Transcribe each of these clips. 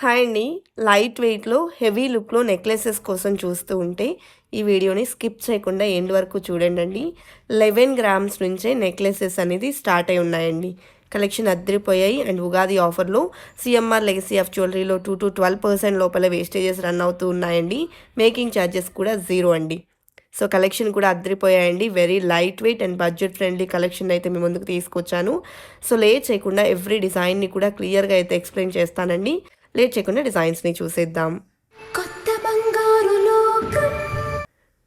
Hi అండి light వెయిట్లో heavy లుక్లో నెక్లెసెస్ కోసం చూస్తూ ఉంటే ఈ వీడియోని స్కిప్ చేయకుండా ఎండ్ వరకు చూడండి అండి లెవెన్ గ్రామ్స్ నుంచే నెక్లెసెస్ అనేది స్టార్ట్ అయి ఉన్నాయండి. కలెక్షన్ అద్దరిపోయాయి అండ్ ఉగాది ఆఫర్లో సిఎంఆర్ లెగసీ ఆఫ్ జ్యువెలరీలో టూ టు ట్వెల్వ్ పర్సెంట్ లోపల వేస్టేజెస్ రన్ అవుతూ ఉన్నాయండి. మేకింగ్ ఛార్జెస్ కూడా జీరో అండి. సో కలెక్షన్ కూడా అద్దరిపోయాయండి. Very light weight and budget friendly collection అయితే మీ ముందుకు తీసుకొచ్చాను. సో లేట్ చేయకుండా ఎవ్రీ డిజైన్ని కూడా క్లియర్గా అయితే ఎక్స్ప్లెయిన్ చేస్తానండి. లేట్ చేయకుండా డిజైన్స్ని చూసేద్దాం. కొత్త బంగారు లోకం.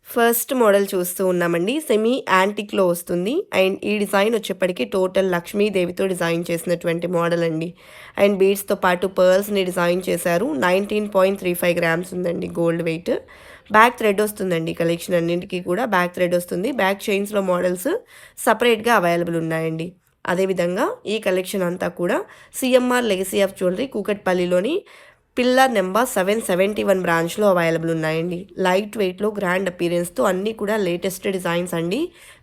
ఫస్ట్ మోడల్ చూస్తూ ఉన్నామండి. సెమీ యాంటిక్లో వస్తుంది. అండ్ ఈ డిజైన్ వచ్చేప్పటికి టోటల్ లక్ష్మీదేవితో డిజైన్ చేసినటువంటి మోడల్ అండి. అండ్ బీడ్స్తో పాటు పర్ల్స్ని డిజైన్ చేశారు. Nineteen point three five grams ఉందండి గోల్డ్ వెయిట్. బ్యాక్ థ్రెడ్ వస్తుందండి కలెక్షన్ అన్నింటికి కూడా. బ్యాక్ థ్రెడ్ వస్తుంది. బ్యాక్ చైన్స్లో మోడల్స్ సపరేట్గా అవైలబుల్ ఉన్నాయండి. అదేవిధంగా ఈ కలెక్షన్ అంతా కూడా CMR legacy of jewellery కూకట్పల్లిలోని pillar number seven seventy one బ్రాంచ్లో అవైలబుల్ ఉన్నాయండి. లైట్ వెయిట్లో గ్రాండ్ అపీరెన్స్తో అన్నీ కూడా లేటెస్ట్ డిజైన్స్ అండి.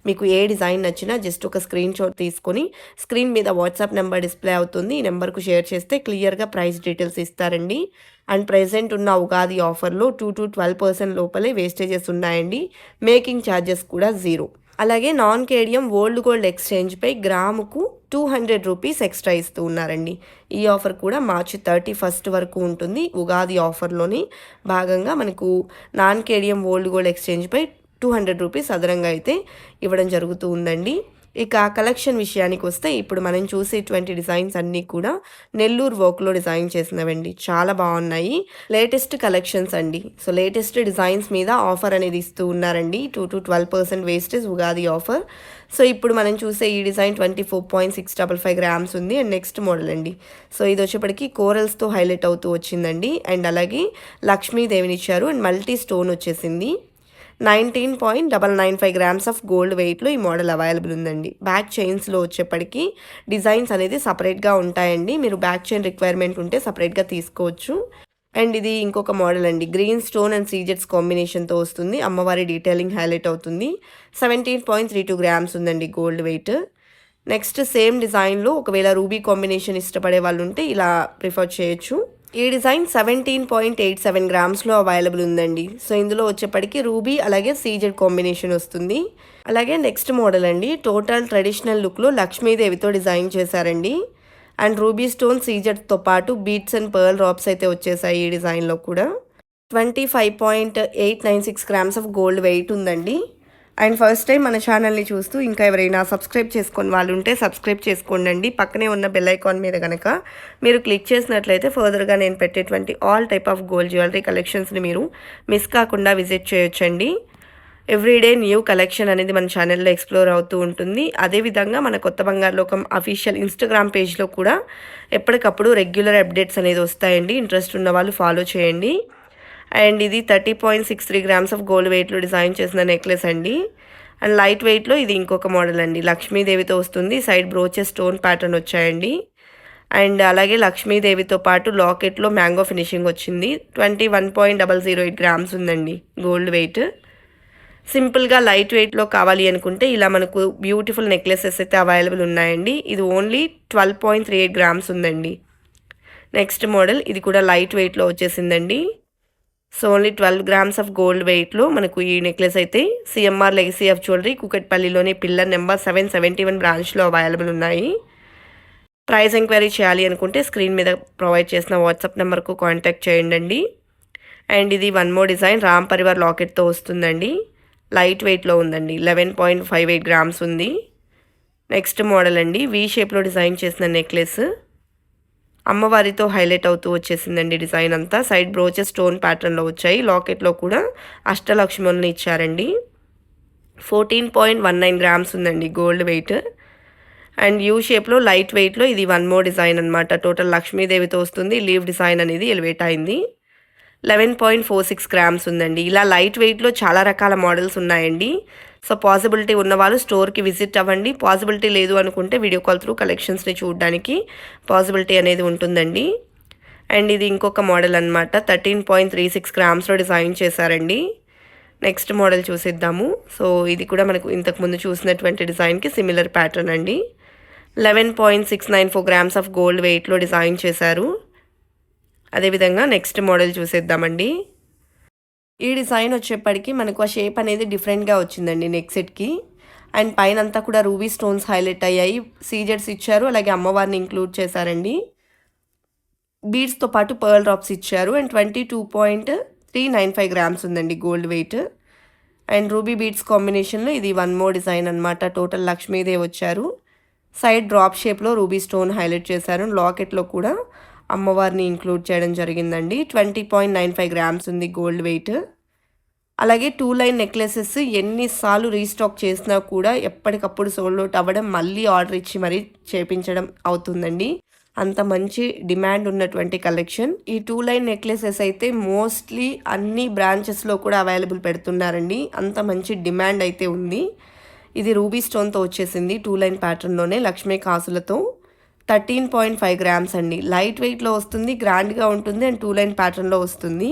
మీకు ఏ డిజైన్ నచ్చినా జస్ట్ ఒక స్క్రీన్ షాట్ తీసుకొని స్క్రీన్ మీద వాట్సాప్ నెంబర్ డిస్ప్లే అవుతుంది. ఈ నెంబర్కు షేర్ చేస్తే క్లియర్గా ప్రైస్ డీటెయిల్స్ ఇస్తారండి. అండ్ ప్రెజెంట్ ఉన్న ఉగాది ఆఫర్లో టూ టు ట్వెల్వ్ పర్సెంట్ లోపలే వేస్టేజెస్ ఉన్నాయండి. మేకింగ్ ఛార్జెస్ కూడా జీరో అలాగే నాన్ కేడియం ఓల్డ్ గోల్డ్ ఎక్స్చేంజ్పై గ్రాముకు టూ హండ్రెడ్ రూపీస్ ఎక్స్ట్రా ఇస్తూ ఉన్నారండి. ఈ ఆఫర్ కూడా మార్చి థర్టీ ఫస్ట్ వరకు ఉంటుంది. ఉగాది ఆఫర్లోని భాగంగా మనకు నాన్ కేడియం ఓల్డ్ గోల్డ్ ఎక్స్చేంజ్పై టూ హండ్రెడ్ రూపీస్ అదనంగా అయితే ఇవ్వడం జరుగుతూ ఉందండి. ఇక కలెక్షన్ విషయానికి వస్తే ఇప్పుడు మనం చూసేటువంటి డిజైన్స్ అన్నీ కూడా నెల్లూరు వర్క్లో డిజైన్ చేసినవండి. చాలా బాగున్నాయి. లేటెస్ట్ కలెక్షన్స్ అండి. సో లేటెస్ట్ డిజైన్స్ మీద ఆఫర్ అనేది ఇస్తూ ఉన్నారండి. Two to twelve percent wastage Ugadi offer. So ఇప్పుడు మనం చూసే ఈ design twenty four point six double five grams ఉంది. అండ్ నెక్స్ట్ మోడల్ అండి. సో ఇది వచ్చేప్పటికి కోరల్స్తో హైలైట్ అవుతూ వచ్చిందండి. అండ్ అలాగే లక్ష్మీదేవిని ఇచ్చారు. అండ్ మల్టీ స్టోన్ వచ్చేసింది. Nineteen point double nine five grams of gold వెయిట్లో ఈ మోడల్ అవైలబుల్ ఉందండి. బ్యాక్ చైన్స్లో వచ్చేప్పటికి డిజైన్స్ అనేది సపరేట్గా ఉంటాయండి. మీరు బ్యాక్ చైన్ రిక్వైర్మెంట్ ఉంటే సపరేట్గా తీసుకోవచ్చు. అండ్ ఇది ఇంకొక మోడల్ అండి. గ్రీన్ స్టోన్ అండ్ సీజెట్స్ కాంబినేషన్తో వస్తుంది. అమ్మవారి డీటెయిలింగ్ హైలైట్ అవుతుంది. Seventeen point three two grams ఉందండి గోల్డ్ వెయిట్. నెక్స్ట్ సేమ్ డిజైన్లో ఒకవేళ రూబీ కాంబినేషన్ ఇష్టపడే వాళ్ళు ఉంటే ఇలా ప్రిఫర్ చేయొచ్చు. ఈ design seventeen point eight seven గ్రామ్స్లో available ఉందండి. సో ఇందులో వచ్చేప్పటికి రూబీ అలాగే సీజెడ్ కాంబినేషన్ వస్తుంది. అలాగే నెక్స్ట్ మోడల్ అండి టోటల్ ట్రెడిషనల్ లుక్లో లక్ష్మీదేవితో డిజైన్ చేశారండి. అండ్ రూబీ స్టోన్ సీజెడ్తో పాటు బీట్స్ అండ్ పర్ల్ రాప్స్ అయితే వచ్చేసాయి ఈ డిజైన్లో కూడా. Twenty five point eight nine six grams of gold weight ఉందండి. అండ్ ఫస్ట్ టైం మన ఛానల్ని చూస్తూ ఇంకా ఎవరైనా సబ్స్క్రైబ్ చేసుకొని వాళ్ళు ఉంటే సబ్స్క్రైబ్ చేసుకోండి పక్కనే ఉన్న బెల్ ఐకాన్ మీద కనుక మీరు క్లిక్ చేసినట్లయితే ఫర్దర్గా నేను పెట్టేటువంటి all type of gold jewellery కలెక్షన్స్ని మీరు మిస్ కాకుండా విజిట్ చేయొచ్చండి. ఎవ్రీడే న్యూ కలెక్షన్ అనేది మన ఛానల్లో ఎక్స్ప్లోర్ అవుతూ ఉంటుంది. అదేవిధంగా మన కొత్త బంగారు లోకం అఫీషియల్ ఇన్స్టాగ్రామ్ పేజ్లో కూడా ఎప్పటికప్పుడు రెగ్యులర్ అప్డేట్స్ అనేది వస్తాయండి. ఇంట్రెస్ట్ ఉన్న వాళ్ళు ఫాలో చేయండి. అండ్ ఇది thirty point six three grams of gold వెయిట్లో డిజైన్ చేసిన నెక్లెస్ అండి. అండ్ లైట్ వెయిట్లో ఇది ఇంకొక మోడల్ అండి. లక్ష్మీదేవితో వస్తుంది. సైడ్ బ్రోచెస్ స్టోన్ ప్యాటర్న్ వచ్చాయండి. అండ్ అలాగే లక్ష్మీదేవితో పాటు లాకెట్లో మ్యాంగో ఫినిషింగ్ వచ్చింది. Twenty one point double zero eight grams ఉందండి గోల్డ్ వెయిట్. సింపుల్గా లైట్ వెయిట్లో కావాలి అనుకుంటే ఇలా మనకు బ్యూటిఫుల్ నెక్లెసెస్ అయితే అవైలబుల్ ఉన్నాయండి. ఇది only twelve point three eight grams ఉందండి. నెక్స్ట్ మోడల్ ఇది కూడా లైట్ వెయిట్లో వచ్చేసిందండి. So only twelve grams of gold వెయిట్లో మనకు ఈ నెక్లెస్ అయితే CMR legacy of jewellery కుకట్పల్లిలోని pillar number seven seventy one బ్రాంచ్లో అవైలబుల్ ఉన్నాయి. ప్రైస్ ఎంక్వైరీ చేయాలి అనుకుంటే స్క్రీన్ మీద ప్రొవైడ్ చేసిన వాట్సాప్ నెంబర్కు కాంటాక్ట్ చేయండి అండ్ ఇది one more design Ram Parivar లాకెట్తో వస్తుందండి. లైట్ వెయిట్లో ఉందండి eleven point five eight grams ఉంది. నెక్స్ట్ మోడల్ అండి వీ షేప్లో డిజైన్ చేసిన నెక్లెస్ అమ్మవారితో హైలైట్ అవుతూ వచ్చేసిందండి డిజైన్ అంతా. సైడ్ బ్రోచెస్ స్టోన్ ప్యాటర్న్లో వచ్చాయి. లాకెట్లో కూడా అష్టలక్ష్మణుని ఇచ్చారండి. Fourteen point one nine grams ఉందండి గోల్డ్ వెయిట్. అండ్ యూ షేప్లో లైట్ వెయిట్లో ఇది వన్ మోర్ డిజైన్ అనమాట టోటల్ లక్ష్మీదేవితో వస్తుంది. లీవ్ డిజైన్ అనేది ఎలివేట్ అయింది. Eleven point four six grams ఉందండి. ఇలా లైట్ వెయిట్లో చాలా రకాల మోడల్స్ ఉన్నాయండి. సో పాసిబిలిటీ ఉన్న వాళ్ళు స్టోర్కి విజిట్ అవ్వండి. పాసిబిలిటీ లేదు అనుకుంటే వీడియో కాల్ త్రూ కలెక్షన్స్ని చూడడానికి పాసిబిలిటీ అనేది ఉంటుందండి. అండ్ ఇది ఇంకొక మోడల్ అనమాట థర్టీన్ పాయింట్ త్రీ సిక్స్ గ్రామ్స్లో డిజైన్ చేశారండి. నెక్స్ట్ మోడల్ చూసిద్దాము. సో ఇది కూడా మనకు ఇంతకుముందు చూసినటువంటి డిజైన్కి సిమిలర్ ప్యాటర్న్ అండి. Eleven point six nine four grams of gold వెయిట్లో డిజైన్ చేశారు. అదేవిధంగా నెక్స్ట్ మోడల్ చూసేద్దామండి. ఈ డిజైన్ వచ్చేప్పటికి మనకు ఆ షేప్ అనేది డిఫరెంట్గా వచ్చిందండి నెక్ సెట్కి అండ్ పైన అంతా కూడా రూబీ స్టోన్స్ హైలైట్ అయ్యాయి. సీజర్స్ ఇచ్చారు. అలాగే అమ్మవారిని ఇంక్లూడ్ చేశారండి. బీడ్స్తో పాటు పర్ల్ డ్రాప్స్ ఇచ్చారు. And twenty two point three nine five grams ఉందండి gold weight and ruby beads కాంబినేషన్లో ఇది వన్ మోర్ డిజైన్ అనమాట టోటల్ లక్ష్మీదేవి వచ్చారు. సైడ్ డ్రాప్ షేప్లో రూబీ స్టోన్ హైలైట్ చేశారు. లాకెట్లో కూడా అమ్మవారిని ఇంక్లూడ్ చేయడం జరిగిందండి. Twenty point nine five grams ఉంది గోల్డ్ వెయిట్ అలాగే టూ లైన్ నెక్లెసెస్ ఎన్నిసార్లు రీస్టాక్ చేసినా కూడా ఎప్పటికప్పుడు సోల్డ్ అవుట్ అవ్వడం మళ్ళీ ఆర్డర్ ఇచ్చి మరీ చేపించడం అవుతుందండి. అంత మంచి డిమాండ్ ఉన్నటువంటి కలెక్షన్ ఈ టూ లైన్ నెక్లెసెస్ అయితే మోస్ట్లీ అన్ని బ్రాంచెస్లో కూడా అవైలబుల్ పెడుతున్నారండి. అంత మంచి డిమాండ్ అయితే ఉంది. ఇది రూబీ స్టోన్తో వచ్చేసింది టూ లైన్ ప్యాటర్న్లోనే లక్ష్మీ కాసులతో. థర్టీన్ పాయింట్ ఫైవ్ గ్రామ్స్ అండి. లైట్ వెయిట్లో వస్తుంది గ్రాండ్గా ఉంటుంది అండ్ టూ లైన్ ప్యాటర్న్లో వస్తుంది.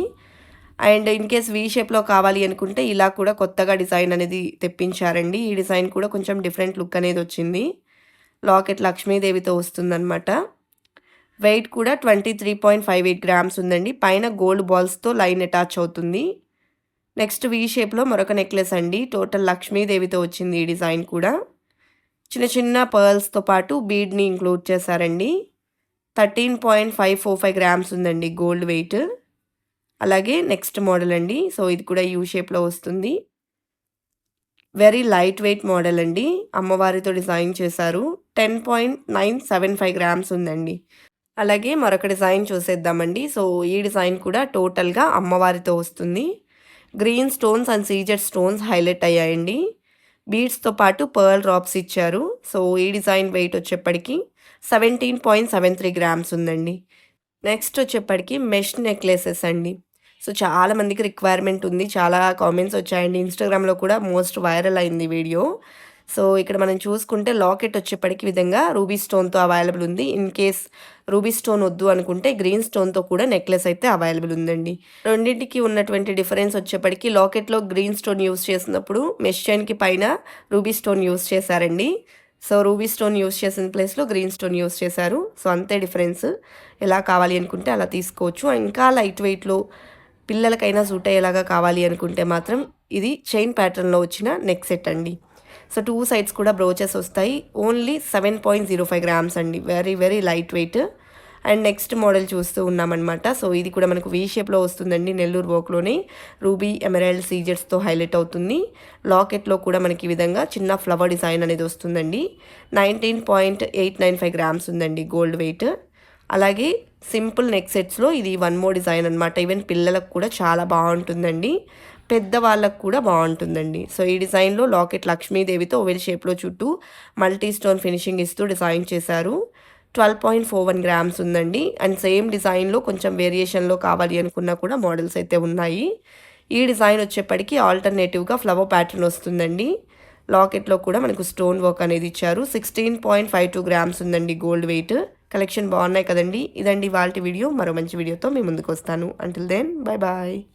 అండ్ ఇన్ కేస్ వీ షేప్లో కావాలి అనుకుంటే ఇలా కూడా కొత్తగా డిజైన్ అనేది తెప్పించారండి. ఈ డిజైన్ కూడా కొంచెం డిఫరెంట్ లుక్ అనేది వచ్చింది. లాకెట్ లక్ష్మీదేవితో వస్తుందన్నమాట. వెయిట్ కూడా twenty three point five eight grams ఉందండి. పైన గోల్డ్ బాల్స్తో లైన్ అటాచ్ అవుతుంది. నెక్స్ట్ వీ షేప్లో మరొక నెక్లెస్ అండి. టోటల్ లక్ష్మీదేవితో వచ్చింది ఈ డిజైన్ కూడా. చిన్న చిన్న పర్ల్స్తో పాటు బీడ్ని ఇంక్లూడ్ చేశారండి. Thirteen point five four five grams ఉందండి గోల్డ్ వెయిట్. అలాగే నెక్స్ట్ మోడల్ అండి. సో ఇది కూడా యూ షేప్లో వస్తుంది. వెరీ లైట్ వెయిట్ మోడల్ అండి. అమ్మవారితో డిజైన్ చేశారు. Ten point nine seven five grams ఉందండి. అలాగే మరొక డిజైన్ చూసేద్దామండి. సో ఈ డిజైన్ కూడా టోటల్గా అమ్మవారితో వస్తుంది. Green stones and CZ stones highlight అయ్యాయండి. బీడ్స్తో పాటు పర్ల్ రాప్స్ ఇచ్చారు. సో ఈ డిజైన్ వెయిట్ వచ్చేప్పటికి seventeen point seven three grams ఉందండి. నెక్స్ట్ వచ్చేప్పటికి మెష్ నెక్లెసెస్ అండి. సో చాలా మందికి రిక్వైర్మెంట్ ఉంది. చాలా కామెంట్స్ వచ్చాయండి. ఇన్స్టాగ్రామ్లో కూడా మోస్ట్ వైరల్ అయింది వీడియో. సో ఇక్కడ మనం చూసుకుంటే లాకెట్ వచ్చేప్పటికి విధంగా రూబీ స్టోన్తో అవైలబుల్ ఉంది. ఇన్ కేస్ రూబీ స్టోన్ వద్దు అనుకుంటే గ్రీన్ స్టోన్తో కూడా నెక్లెస్ అయితే అవైలబుల్ ఉందండి. రెండింటికి ఉన్నటువంటి డిఫరెన్స్ వచ్చేప్పటికి లాకెట్లో గ్రీన్ స్టోన్ యూస్ చేసినప్పుడు మెష్ చైన్కి పైన రూబీ స్టోన్ యూస్ చేశారండి. సో రూబీ స్టోన్ యూస్ చేసిన ప్లేస్లో గ్రీన్ స్టోన్ యూస్ చేశారు. సో అంతే డిఫరెన్స్ ఎలా కావాలి అనుకుంటే అలా తీసుకోవచ్చు. ఇంకా లైట్ వెయిట్లో పిల్లలకైనా సూట్ అయ్యేలాగా కావాలి అనుకుంటే మాత్రం ఇది చైన్ ప్యాటర్న్లో వచ్చిన నెక్ సెట్ అండి. సో టూ సైడ్స్ కూడా బ్రోచెస్ వస్తాయి. Only seven point zero five grams అండి. Very very light weight and next model చూస్తూ ఉన్నామన్నమాట. సో ఇది కూడా మనకు వీ షేప్లో వస్తుందండి నెల్లూరు వర్క్లోనే రూబీ ఎమరాల్డ్ సీజర్స్తో హైలైట్ అవుతుంది. లాకెట్లో కూడా మనకి ఈ విధంగా చిన్న ఫ్లవర్ డిజైన్ అనేది వస్తుందండి. Nineteen point eight nine five grams ఉందండి గోల్డ్ వెయిట్ అలాగే సింపుల్ నెక్ సెట్స్లో ఇది వన్ మోర్ డిజైన్ అనమాట ఈవెన్ పిల్లలకు కూడా చాలా బాగుంటుందండి. పెద్దవాళ్ళకు కూడా బాగుంటుందండి. సో ఈ డిజైన్లో లాకెట్ లక్ష్మీదేవితో ఓవెల్ షేప్లో చుట్టూ మల్టీ స్టోన్ ఫినిషింగ్ ఇస్తూ డిజైన్ చేశారు. Twelve point four one grams ఉందండి. అండ్ సేమ్ డిజైన్లో కొంచెం వేరియేషన్లో కావాలి అనుకున్నా కూడా మోడల్స్ అయితే ఉన్నాయి. ఈ డిజైన్ వచ్చేప్పటికి ఆల్టర్నేటివ్గా ఫ్లవర్ ప్యాటర్న్ వస్తుందండి. లాకెట్లో కూడా మనకు స్టోన్ వర్క్ అనేది ఇచ్చారు. Sixteen point five two grams ఉందండి గోల్డ్ వెయిట్. కలెక్షన్ బాగున్నాయి కదండి. ఇదండి వాళ్ళ వీడియో. మరో మంచి వీడియోతో మీ ముందుకు వస్తాను. Until then bye bye